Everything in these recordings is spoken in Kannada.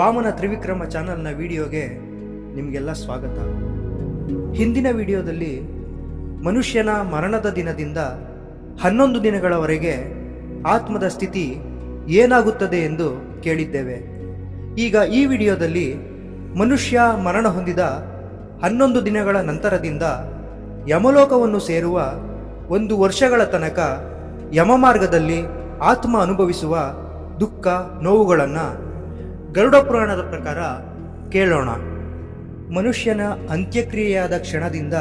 ವಾಮನ ತ್ರಿವಿಕ್ರಮ ಚಾನಲ್ನ ವಿಡಿಯೋಗೆ ನಿಮಗೆಲ್ಲ ಸ್ವಾಗತ. ಹಿಂದಿನ ವಿಡಿಯೋದಲ್ಲಿ ಮನುಷ್ಯನ ಮರಣದ ದಿನದಿಂದ ಹನ್ನೊಂದು ದಿನಗಳವರೆಗೆ ಆತ್ಮದ ಸ್ಥಿತಿ ಏನಾಗುತ್ತದೆ ಎಂದು ಕೇಳಿದ್ದೇವೆ. ಈಗ ಈ ವಿಡಿಯೋದಲ್ಲಿ ಮನುಷ್ಯ ಮರಣ ಹೊಂದಿದ ಹನ್ನೊಂದು ದಿನಗಳ ನಂತರದಿಂದ ಯಮಲೋಕವನ್ನು ಸೇರುವ ಒಂದು ವರ್ಷಗಳ ತನಕ ಯಮಮಾರ್ಗದಲ್ಲಿ ಆತ್ಮ ಅನುಭವಿಸುವ ದುಃಖ ನೋವುಗಳನ್ನು ಗರುಡ ಪುರಾಣದ ಪ್ರಕಾರ ಕೇಳೋಣ. ಮನುಷ್ಯನ ಅಂತ್ಯಕ್ರಿಯೆಯಾದ ಕ್ಷಣದಿಂದ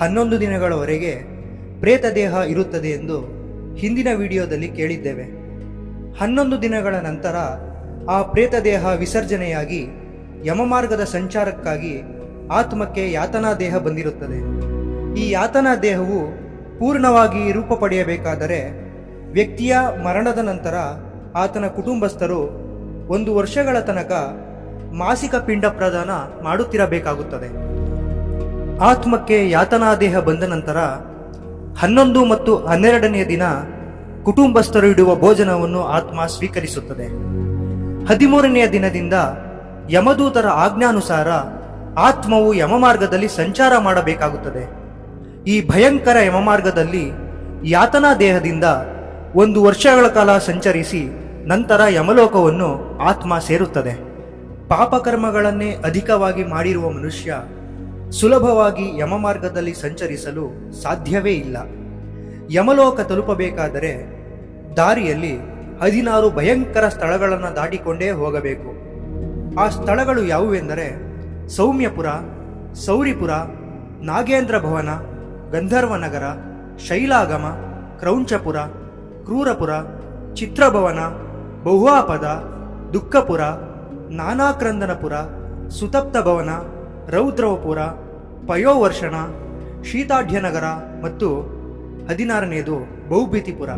ಹನ್ನೊಂದು ದಿನಗಳವರೆಗೆ ಪ್ರೇತ ದೇಹ ಇರುತ್ತದೆ ಎಂದು ಹಿಂದಿನ ವಿಡಿಯೋದಲ್ಲಿ ಕೇಳಿದ್ದೇವೆ. ಹನ್ನೊಂದು ದಿನಗಳ ನಂತರ ಆ ಪ್ರೇತ ದೇಹ ವಿಸರ್ಜನೆಯಾಗಿ ಯಮಮಾರ್ಗದ ಸಂಚಾರಕ್ಕಾಗಿ ಆತ್ಮಕ್ಕೆ ಯಾತನಾ ದೇಹ ಬಂದಿರುತ್ತದೆ. ಈ ಯಾತನಾ ದೇಹವು ಪೂರ್ಣವಾಗಿ ರೂಪ ಪಡೆಯಬೇಕಾದರೆ ವ್ಯಕ್ತಿಯ ಮರಣದ ನಂತರ ಆತನ ಕುಟುಂಬಸ್ಥರು ಒಂದು ವರ್ಷಗಳ ತನಕ ಮಾಸಿಕ ಪಿಂಡ ಪ್ರದಾನ ಮಾಡುತ್ತಿರಬೇಕಾಗುತ್ತದೆ. ಆತ್ಮಕ್ಕೆ ಯಾತನಾ ದೇಹ ಬಂದ ನಂತರ ಹನ್ನೊಂದು ಮತ್ತು ಹನ್ನೆರಡನೆಯ ದಿನ ಕುಟುಂಬಸ್ಥರು ಇಡುವ ಭೋಜನವನ್ನು ಆತ್ಮ ಸ್ವೀಕರಿಸುತ್ತದೆ. ಹದಿಮೂರನೆಯ ದಿನದಿಂದ ಯಮದೂತರ ಆಜ್ಞಾನುಸಾರ ಆತ್ಮವು ಯಮಮಾರ್ಗದಲ್ಲಿ ಸಂಚಾರ ಮಾಡಬೇಕಾಗುತ್ತದೆ. ಈ ಭಯಂಕರ ಯಮಮಾರ್ಗದಲ್ಲಿ ಯಾತನಾ ದೇಹದಿಂದ ಒಂದು ವರ್ಷಗಳ ಕಾಲ ಸಂಚರಿಸಿ ನಂತರ ಯಮಲೋಕವನ್ನು ಆತ್ಮ ಸೇರುತ್ತದೆ. ಪಾಪಕರ್ಮಗಳನ್ನೇ ಅಧಿಕವಾಗಿ ಮಾಡಿರುವ ಮನುಷ್ಯ ಸುಲಭವಾಗಿ ಯಮಮಾರ್ಗದಲ್ಲಿ ಸಂಚರಿಸಲು ಸಾಧ್ಯವೇ ಇಲ್ಲ. ಯಮಲೋಕ ತಲುಪಬೇಕಾದರೆ ದಾರಿಯಲ್ಲಿ ಹದಿನಾರು ಭಯಂಕರ ಸ್ಥಳಗಳನ್ನು ದಾಟಿಕೊಂಡೇ ಹೋಗಬೇಕು. ಆ ಸ್ಥಳಗಳು ಯಾವುವೆಂದರೆ ಸೌಮ್ಯಪುರ, ಸೌರಿಪುರ, ನಾಗೇಂದ್ರ ಭವನ ಗಂಧರ್ವನಗರ ಶೈಲಾಗಮ, ಕ್ರೌಂಚಪುರ, ಕ್ರೂರಪುರ, ಚಿತ್ರಭವನ ಬಹುವಾಪದ ದುಃಖಪುರ, ನಾನಾಕ್ರಂದನಪುರ ಸುತಪ್ತ ಭವನ ರೌದ್ರವಪುರ, ಪಯೋವರ್ಷಣ, ಶೀತಾಢ್ಯನಗರ ಮತ್ತು ಹದಿನಾರನೆಯದು ಬಹುಭೀತಿಪುರ.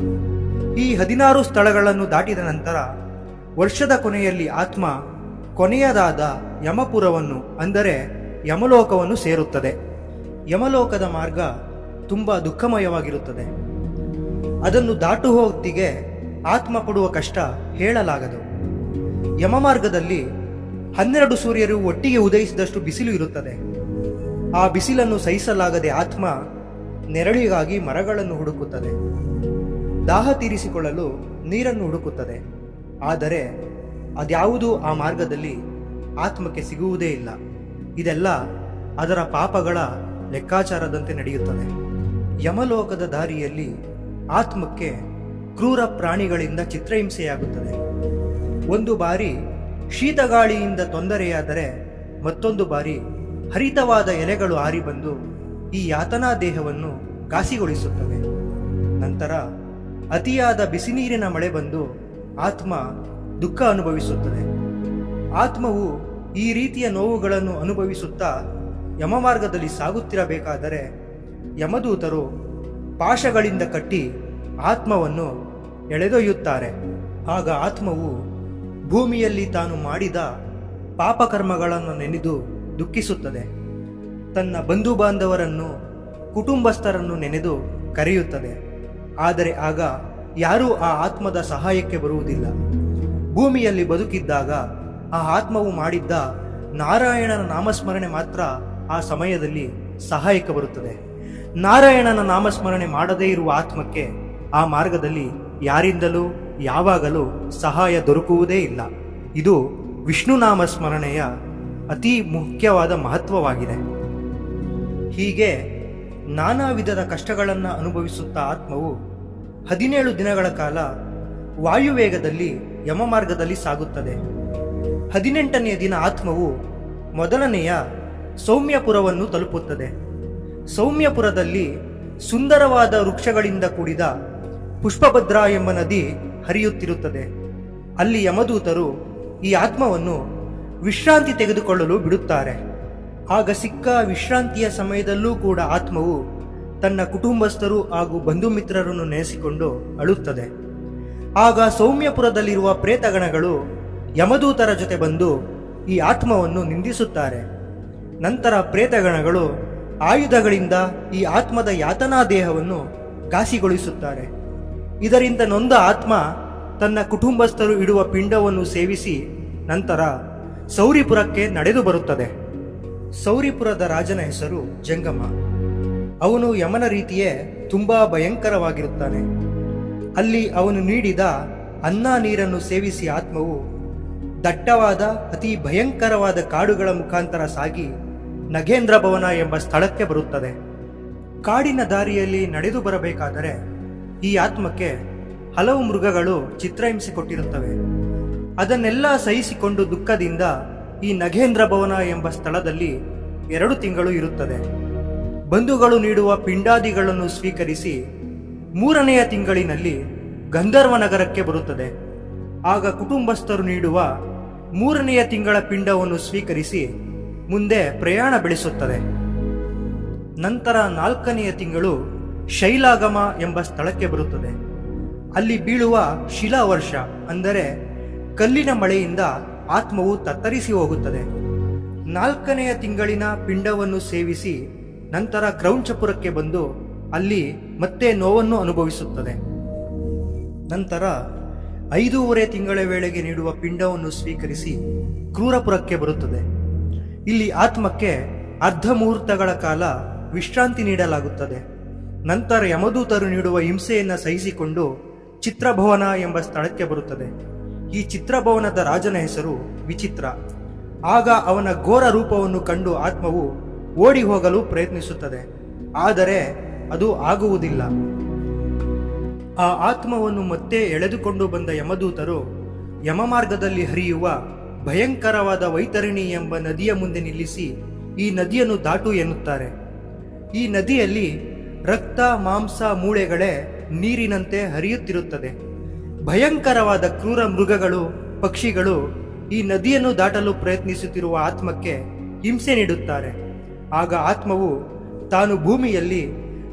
ಈ ಹದಿನಾರು ಸ್ಥಳಗಳನ್ನು ದಾಟಿದ ನಂತರ ವರ್ಷದ ಕೊನೆಯಲ್ಲಿ ಆತ್ಮ ಕೊನೆಯದಾದ ಯಮಪುರವನ್ನು, ಅಂದರೆ ಯಮಲೋಕವನ್ನು ಸೇರುತ್ತದೆ. ಯಮಲೋಕದ ಮಾರ್ಗ ತುಂಬ ದುಃಖಮಯವಾಗಿರುತ್ತದೆ. ಅದನ್ನು ದಾಟುವ ಹೊತ್ತಿಗೆ ಆತ್ಮ ಕೊಡುವ ಕಷ್ಟ ಹೇಳಲಾಗದು. ಯಮಮಾರ್ಗದಲ್ಲಿ ಹನ್ನೆರಡು ಸೂರ್ಯರು ಒಟ್ಟಿಗೆ ಉದಯಿಸಿದಷ್ಟು ಬಿಸಿಲು ಇರುತ್ತದೆ. ಆ ಬಿಸಿಲನ್ನು ಸಹಿಸಲಾಗದೆ ಆತ್ಮ ನೆರಳಿಗಾಗಿ ಮರಗಳನ್ನು ಹುಡುಕುತ್ತದೆ. ದಾಹ ತೀರಿಸಿಕೊಳ್ಳಲು ನೀರನ್ನು ಹುಡುಕುತ್ತದೆ. ಆದರೆ ಅದ್ಯಾವುದೂ ಆ ಮಾರ್ಗದಲ್ಲಿ ಆತ್ಮಕ್ಕೆ ಸಿಗುವುದೇ ಇಲ್ಲ. ಇದೆಲ್ಲ ಅದರ ಪಾಪಗಳ ಲೆಕ್ಕಾಚಾರದಂತೆ ನಡೆಯುತ್ತದೆ. ಯಮಲೋಕದ ದಾರಿಯಲ್ಲಿ ಆತ್ಮಕ್ಕೆ ಕ್ರೂರ ಪ್ರಾಣಿಗಳಿಂದ ಚಿತ್ರಹಿಂಸೆಯಾಗುತ್ತದೆ. ಒಂದು ಬಾರಿ ಶೀತಗಾಳಿಯಿಂದ ತೊಂದರೆಯಾದರೆ ಮತ್ತೊಂದು ಬಾರಿ ಹರಿತವಾದ ಎಲೆಗಳು ಆರಿ ಬಂದು ಈ ಯಾತನಾ ದೇಹವನ್ನು ಘಾಸಿಗೊಳಿಸುತ್ತವೆ ನಂತರ ಅತಿಯಾದ ಬಿಸಿನೀರಿನ ಮಳೆ ಬಂದು ಆತ್ಮ ದುಃಖ ಅನುಭವಿಸುತ್ತದೆ. ಆತ್ಮವು ಈ ರೀತಿಯ ನೋವುಗಳನ್ನು ಅನುಭವಿಸುತ್ತಾ ಯಮಮಾರ್ಗದಲ್ಲಿ ಸಾಗುತ್ತಿರಬೇಕಾದರೆ ಯಮದೂತರು ಪಾಶಗಳಿಂದ ಕಟ್ಟಿ ಆತ್ಮವನ್ನು ಎಳೆದೊಯ್ಯುತ್ತಾರೆ. ಆಗ ಆತ್ಮವು ಭೂಮಿಯಲ್ಲಿ ತಾನು ಮಾಡಿದ ಪಾಪಕರ್ಮಗಳನ್ನು ನೆನೆದು ದುಃಖಿಸುತ್ತದೆ. ತನ್ನ ಬಂಧು ಬಾಂಧವರನ್ನು ಕುಟುಂಬಸ್ಥರನ್ನು ನೆನೆದು ಕರೆಯುತ್ತದೆ. ಆದರೆ ಆಗ ಯಾರೂ ಆ ಆತ್ಮದ ಸಹಾಯಕ್ಕೆ ಬರುವುದಿಲ್ಲ. ಭೂಮಿಯಲ್ಲಿ ಬದುಕಿದ್ದಾಗ ಆ ಆತ್ಮವು ಮಾಡಿದ್ದ ನಾರಾಯಣನ ನಾಮಸ್ಮರಣೆ ಮಾತ್ರ ಆ ಸಮಯದಲ್ಲಿ ಸಹಾಯಕ್ಕೆ ಬರುತ್ತದೆ. ನಾರಾಯಣನ ನಾಮಸ್ಮರಣೆ ಮಾಡದೇ ಇರುವ ಆತ್ಮಕ್ಕೆ ಆ ಮಾರ್ಗದಲ್ಲಿ ಯಾರಿಂದಲೂ, ಯಾವಾಗಲೂ ಸಹಾಯ ದೊರಕುವುದೇ ಇಲ್ಲ. ಇದು ವಿಷ್ಣುನಾಮ ನಾಮಸ್ಮರಣೆಯ ಅತಿ ಮುಖ್ಯವಾದ ಮಹತ್ವವಾಗಿದೆ. ಹೀಗೆ ನಾನಾ ವಿಧದ ಕಷ್ಟಗಳನ್ನು ಅನುಭವಿಸುತ್ತಾ ಆತ್ಮವು ಹದಿನೇಳು ದಿನಗಳ ಕಾಲ ವಾಯುವೇಗದಲ್ಲಿ ಯಮಮಾರ್ಗದಲ್ಲಿ ಸಾಗುತ್ತದೆ. ಹದಿನೆಂಟನೆಯ ದಿನ ಆತ್ಮವು ಮೊದಲನೆಯ ಸೌಮ್ಯಪುರವನ್ನು ತಲುಪುತ್ತದೆ. ಸೌಮ್ಯಪುರದಲ್ಲಿ ಸುಂದರವಾದ ವೃಕ್ಷಗಳಿಂದ ಕೂಡಿದ ಪುಷ್ಪಭದ್ರಾ ಎಂಬ ನದಿ ಹರಿಯುತ್ತಿರುತ್ತದೆ. ಅಲ್ಲಿ ಯಮದೂತರು ಈ ಆತ್ಮವನ್ನು ವಿಶ್ರಾಂತಿ ತೆಗೆದುಕೊಳ್ಳಲು ಬಿಡುತ್ತಾರೆ. ಆಗ ಸಿಕ್ಕ ವಿಶ್ರಾಂತಿಯ ಸಮಯದಲ್ಲೂ ಕೂಡ ಆತ್ಮವು ತನ್ನ ಕುಟುಂಬಸ್ಥರು ಹಾಗೂ ಬಂಧು ಮಿತ್ರರನ್ನು ನೆನೆಸಿಕೊಂಡು ಅಳುತ್ತದೆ. ಆಗ ಸೌಮ್ಯಪುರದಲ್ಲಿರುವ ಪ್ರೇತಗಣಗಳು ಯಮದೂತರ ಜೊತೆ ಬಂದು ಈ ಆತ್ಮವನ್ನು ನಿಂದಿಸುತ್ತಾರೆ. ನಂತರ ಪ್ರೇತಗಣಗಳು ಆಯುಧಗಳಿಂದ ಈ ಆತ್ಮದ ಯಾತನಾ ದೇಹವನ್ನು ಘಾಸಿಗೊಳಿಸುತ್ತಾರೆ. ಇದರಿಂದ ನೊಂದ ಆತ್ಮ ತನ್ನ ಕುಟುಂಬಸ್ಥರು ಇಡುವ ಪಿಂಡವನ್ನು ಸೇವಿಸಿ ನಂತರ ಸೌರಿಪುರಕ್ಕೆ ನಡೆದು ಬರುತ್ತದೆ. ಸೌರಿಪುರದ ರಾಜನ ಹೆಸರು ಜಂಗಮ. ಅವನು ಯಮನ ರೀತಿಯೇ ತುಂಬಾ ಭಯಂಕರವಾಗಿರುತ್ತಾನೆ. ಅಲ್ಲಿ ಅವನು ನೀಡಿದ ಅನ್ನ ನೀರನ್ನು ಸೇವಿಸಿ ಆತ್ಮವು ದಟ್ಟವಾದ, ಅತಿ ಭಯಂಕರವಾದ ಕಾಡುಗಳ ಮುಖಾಂತರ ಸಾಗಿ ನಗೇಂದ್ರ ಭವನ ಎಂಬ ಸ್ಥಳಕ್ಕೆ ಬರುತ್ತದೆ. ಕಾಡಿನ ದಾರಿಯಲ್ಲಿ ನಡೆದು ಬರಬೇಕಾದರೆ ಈ ಆತ್ಮಕ್ಕೆ ಹಲವು ಮೃಗಗಳು ಚಿತ್ರಹಿಂಸೆ ಕೊಟ್ಟಿರುತ್ತವೆ. ಅದನ್ನೆಲ್ಲ ಸಹಿಸಿಕೊಂಡು ದುಃಖದಿಂದ ಈ ನಗೇಂದ್ರ ಭವನ ಎಂಬ ಸ್ಥಳದಲ್ಲಿ ಎರಡು ತಿಂಗಳು ಇರುತ್ತದೆ. ಬಂಧುಗಳು ನೀಡುವ ಪಿಂಡಾದಿಗಳನ್ನು ಸ್ವೀಕರಿಸಿ ಮೂರನೆಯ ತಿಂಗಳಿನಲ್ಲಿ ಗಂಧರ್ವ ನಗರಕ್ಕೆ ಬರುತ್ತದೆ. ಆಗ ಕುಟುಂಬಸ್ಥರು ನೀಡುವ ಮೂರನೆಯ ತಿಂಗಳ ಪಿಂಡವನ್ನು ಸ್ವೀಕರಿಸಿ ಮುಂದೆ ಪ್ರಯಾಣ ಬೆಳೆಸುತ್ತದೆ. ನಂತರ ನಾಲ್ಕನೆಯ ತಿಂಗಳು ಶೈಲಾಗಮ ಎಂಬ ಸ್ಥಳಕ್ಕೆ ಬರುತ್ತದೆ. ಅಲ್ಲಿ ಬೀಳುವ ಶಿಲಾವರ್ಷ ಅಂದರೆ ಕಲ್ಲಿನ ಮಳೆಯಿಂದ ಆತ್ಮವು ತತ್ತರಿಸಿ ಹೋಗುತ್ತದೆ. ನಾಲ್ಕನೆಯ ತಿಂಗಳಿನ ಪಿಂಡವನ್ನು ಸೇವಿಸಿ ನಂತರ ಕ್ರೌಂಚಪುರಕ್ಕೆ ಬಂದು ಅಲ್ಲಿ ಮತ್ತೆ ನೋವನ್ನು ಅನುಭವಿಸುತ್ತದೆ. ನಂತರ ಐದೂವರೆ ತಿಂಗಳ ವೇಳೆಗೆ ನೀಡುವ ಪಿಂಡವನ್ನು ಸ್ವೀಕರಿಸಿ ಕ್ರೂರಪುರಕ್ಕೆ ಬರುತ್ತದೆ. ಇಲ್ಲಿ ಆತ್ಮಕ್ಕೆ ಅರ್ಧ ಮುಹೂರ್ತಗಳ ಕಾಲ ವಿಶ್ರಾಂತಿ ನೀಡಲಾಗುತ್ತದೆ. ನಂತರ ಯಮದೂತರು ನೀಡುವ ಹಿಂಸೆಯನ್ನು ಸಹಿಸಿಕೊಂಡು ಚಿತ್ರಭವನ ಎಂಬ ಸ್ಥಳಕ್ಕೆ ಬರುತ್ತದೆ. ಈ ಚಿತ್ರಭವನದ ರಾಜನ ಹೆಸರು ವಿಚಿತ್ರ. ಆಗ ಅವನ ಘೋರ ರೂಪವನ್ನು ಕಂಡು ಆತ್ಮವು ಓಡಿ ಹೋಗಲು ಪ್ರಯತ್ನಿಸುತ್ತದೆ. ಆದರೆ ಅದು ಆಗುವುದಿಲ್ಲ. ಆ ಆತ್ಮವನ್ನು ಮತ್ತೆ ಎಳೆದುಕೊಂಡು ಬಂದ ಯಮದೂತರು ಯಮಮಾರ್ಗದಲ್ಲಿ ಹರಿಯುವ ಭಯಂಕರವಾದ ವೈತರಣಿ ಎಂಬ ನದಿಯ ಮುಂದೆ ನಿಲ್ಲಿಸಿ ಈ ನದಿಯನ್ನು ದಾಟು ಎನ್ನುತ್ತಾರೆ. ಈ ನದಿಯಲ್ಲಿ ರಕ್ತ, ಮಾಂಸ, ಮೂಳೆಗಳೇ ನೀರಿನಂತೆ ಹರಿಯುತ್ತಿರುತ್ತದೆ. ಭಯಂಕರವಾದ ಕ್ರೂರ ಮೃಗಗಳು, ಪಕ್ಷಿಗಳು ಈ ನದಿಯನ್ನು ದಾಟಲು ಪ್ರಯತ್ನಿಸುತ್ತಿರುವ ಆತ್ಮಕ್ಕೆ ಹಿಂಸೆ ನೀಡುತ್ತಾರೆ. ಆಗ ಆತ್ಮವು ತಾನು ಭೂಮಿಯಲ್ಲಿ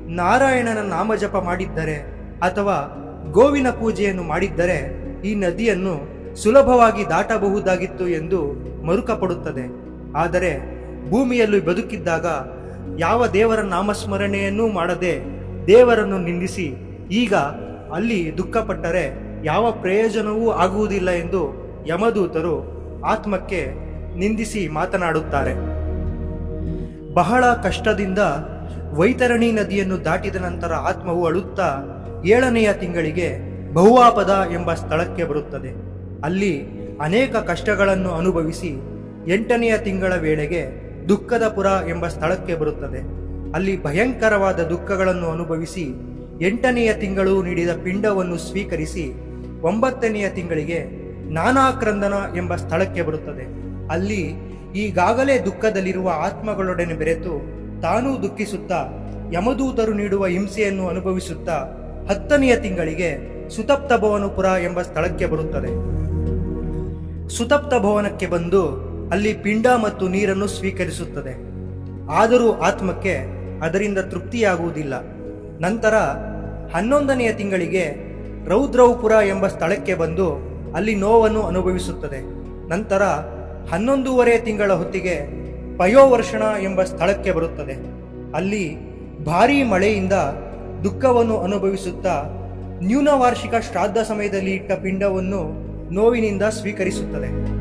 ನಾರಾಯಣನ ನಾಮಜಪ ಮಾಡಿದ್ದರೆ ಅಥವಾ ಗೋವಿನ ಪೂಜೆಯನ್ನು ಮಾಡಿದ್ದರೆ ಈ ನದಿಯನ್ನು ಸುಲಭವಾಗಿ ದಾಟಬಹುದಾಗಿತ್ತು ಎಂದು ಮರುಕಪಡುತ್ತದೆ. ಆದರೆ ಭೂಮಿಯಲ್ಲಿ ಬದುಕಿದ್ದಾಗ ಯಾವ ದೇವರ ನಾಮಸ್ಮರಣೆಯನ್ನೂ ಮಾಡದೆ ದೇವರನ್ನು ನಿಂದಿಸಿ, ಈಗ ಅಲ್ಲಿ ದುಃಖಪಟ್ಟರೆ ಯಾವ ಪ್ರಯೋಜನವೂ ಆಗುವುದಿಲ್ಲ ಎಂದು ಯಮದೂತರು ಆತ್ಮಕ್ಕೆ ನಿಂದಿಸಿ ಮಾತನಾಡುತ್ತಾರೆ. ಬಹಳ ಕಷ್ಟದಿಂದ ವೈತರಣಿ ನದಿಯನ್ನು ದಾಟಿದ ನಂತರ ಆತ್ಮವು ಅಳುತ್ತಾ ಏಳನೆಯ ತಿಂಗಳಿಗೆ ಬಹುವಾಪದ ಎಂಬ ಸ್ಥಳಕ್ಕೆ ಬರುತ್ತದೆ. ಅಲ್ಲಿ ಅನೇಕ ಕಷ್ಟಗಳನ್ನು ಅನುಭವಿಸಿ ಎಂಟನೆಯ ತಿಂಗಳ ವೇಳೆಗೆ ದುಃಖದ ಪುರ ಎಂಬ ಸ್ಥಳಕ್ಕೆ ಬರುತ್ತದೆ. ಅಲ್ಲಿ ಭಯಂಕರವಾದ ದುಃಖಗಳನ್ನು ಅನುಭವಿಸಿ, ಎಂಟನೆಯ ತಿಂಗಳು ನೀಡಿದ ಪಿಂಡವನ್ನು ಸ್ವೀಕರಿಸಿ, ಒಂಬತ್ತನೆಯ ತಿಂಗಳಿಗೆ ನಾನಾಕ್ರಂದನ ಎಂಬ ಸ್ಥಳಕ್ಕೆ ಬರುತ್ತದೆ. ಅಲ್ಲಿ ಈಗಾಗಲೇ ದುಃಖದಲ್ಲಿರುವ ಆತ್ಮಗಳೊಡನೆ ಬೆರೆತು ತಾನೂ ದುಃಖಿಸುತ್ತಾ, ಯಮದೂತರು ನೀಡುವ ಹಿಂಸೆಯನ್ನು ಅನುಭವಿಸುತ್ತಾ, ಹತ್ತನೆಯ ತಿಂಗಳಿಗೆ ಸುತಪ್ತ ಭವನಪುರ ಎಂಬ ಸ್ಥಳಕ್ಕೆ ಬರುತ್ತದೆ. ಸುತಪ್ತ ಭವನಕ್ಕೆ ಬಂದು ಅಲ್ಲಿ ಪಿಂಡ ಮತ್ತು ನೀರನ್ನು ಸ್ವೀಕರಿಸುತ್ತದೆ. ಆದರೂ ಆತ್ಮಕ್ಕೆ ಅದರಿಂದ ತೃಪ್ತಿಯಾಗುವುದಿಲ್ಲ. ನಂತರ ಹನ್ನೊಂದನೆಯ ತಿಂಗಳಿಗೆ ರೌದ್ರೌಪುರ ಎಂಬ ಸ್ಥಳಕ್ಕೆ ಬಂದು ಅಲ್ಲಿ ನೋವನ್ನು ಅನುಭವಿಸುತ್ತದೆ. ನಂತರ ಹನ್ನೊಂದೂವರೆ ತಿಂಗಳ ಹೊತ್ತಿಗೆ ಪಯೋವರ್ಷಣ ಎಂಬ ಸ್ಥಳಕ್ಕೆ ಬರುತ್ತದೆ. ಅಲ್ಲಿ ಭಾರೀ ಮಳೆಯಿಂದ ದುಃಖವನ್ನು ಅನುಭವಿಸುತ್ತಾ ನ್ಯೂನವಾರ್ಷಿಕ ಶ್ರಾದ್ದ ಸಮಯದಲ್ಲಿ ಇಟ್ಟ ಪಿಂಡವನ್ನು ನೋವಿನಿಂದ ಸ್ವೀಕರಿಸುತ್ತದೆ.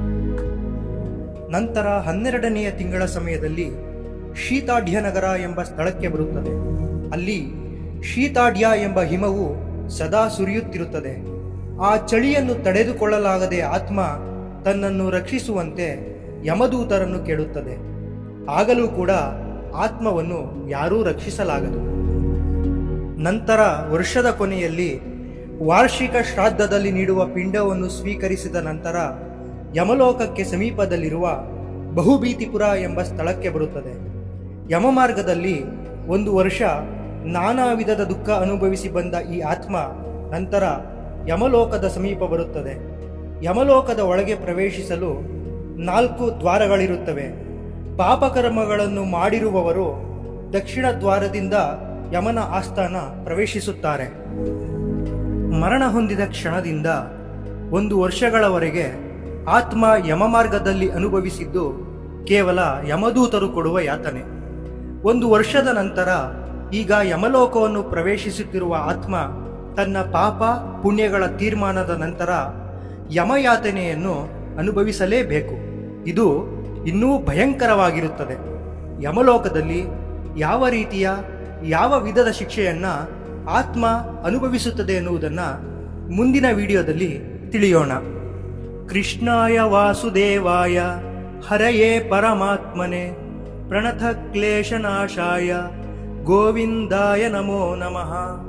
ನಂತರ ಹನ್ನೆರಡನೆಯ ತಿಂಗಳ ಸಮಯದಲ್ಲಿ ಶೀತಾಢ್ಯ ನಗರ ಎಂಬ ಸ್ಥಳಕ್ಕೆ ಬರುತ್ತದೆ. ಅಲ್ಲಿ ಶೀತಾಢ್ಯ ಎಂಬ ಹಿಮವು ಸದಾ ಸುರಿಯುತ್ತಿರುತ್ತದೆ. ಆ ಚಳಿಯನ್ನು ತಡೆದುಕೊಳ್ಳಲಾಗದೆ ಆತ್ಮ ತನ್ನನ್ನು ರಕ್ಷಿಸುವಂತೆ ಯಮದೂತರನ್ನು ಕೇಳುತ್ತದೆ. ಆಗಲೂ ಕೂಡ ಆತ್ಮವನ್ನು ಯಾರೂ ರಕ್ಷಿಸಲಾಗದು. ನಂತರ ವರ್ಷದ ಕೊನೆಯಲ್ಲಿ ವಾರ್ಷಿಕ ಶ್ರಾದ್ದದಲ್ಲಿ ನೀಡುವ ಪಿಂಡವನ್ನು ಸ್ವೀಕರಿಸಿದ ನಂತರ ಯಮಲೋಕಕ್ಕೆ ಸಮೀಪದಲ್ಲಿರುವ ಬಹುಭೀತಿಪುರ ಎಂಬ ಸ್ಥಳಕ್ಕೆ ಬರುತ್ತದೆ. ಯಮಮಾರ್ಗದಲ್ಲಿ ಒಂದು ವರ್ಷ ನಾನಾ ವಿಧದ ದುಃಖ ಅನುಭವಿಸಿ ಬಂದ ಈ ಆತ್ಮ ನಂತರ ಯಮಲೋಕದ ಸಮೀಪ ಬರುತ್ತದೆ. ಯಮಲೋಕದ ಒಳಗೆ ಪ್ರವೇಶಿಸಲು ನಾಲ್ಕು ದ್ವಾರಗಳಿರುತ್ತವೆ. ಪಾಪಕರ್ಮಗಳನ್ನು ಮಾಡಿರುವವರು ದಕ್ಷಿಣ ದ್ವಾರದಿಂದ ಯಮನ ಆಸ್ಥಾನ ಪ್ರವೇಶಿಸುತ್ತಾರೆ. ಮರಣ ಹೊಂದಿದ ಕ್ಷಣದಿಂದ ಒಂದು ವರ್ಷಗಳವರೆಗೆ ಆತ್ಮ ಯಮಮಾರ್ಗದಲ್ಲಿ ಅನುಭವಿಸಿದ್ದು ಕೇವಲ ಯಮದೂತರು ಕೊಡುವ ಯಾತನೆ. ಒಂದು ವರ್ಷದ ನಂತರ ಈಗ ಯಮಲೋಕವನ್ನು ಪ್ರವೇಶಿಸುತ್ತಿರುವ ಆತ್ಮ ತನ್ನ ಪಾಪ ಪುಣ್ಯಗಳ ತೀರ್ಮಾನದ ನಂತರ ಯಮಯಾತನೆಯನ್ನು ಅನುಭವಿಸಲೇಬೇಕು. ಇದು ಇನ್ನೂ ಭಯಂಕರವಾಗಿರುತ್ತದೆ. ಯಮಲೋಕದಲ್ಲಿ ಯಾವ ರೀತಿಯ, ಯಾವ ವಿಧದ ಶಿಕ್ಷೆಯನ್ನು ಆತ್ಮ ಅನುಭವಿಸುತ್ತದೆ ಎನ್ನುವುದನ್ನು ಮುಂದಿನ ವಿಡಿಯೋದಲ್ಲಿ ತಿಳಿಯೋಣ. ಕೃಷ್ಣಾಯ ವಾಸುದೇವಾಯ ಹರಯೇ ಪರಮಾತ್ಮನೆ ಪ್ರಣತ ಕ್ಲೇಶನಾಶಾಯ ಗೋವಿಂದಾಯ ನಮೋ ನಮಃ.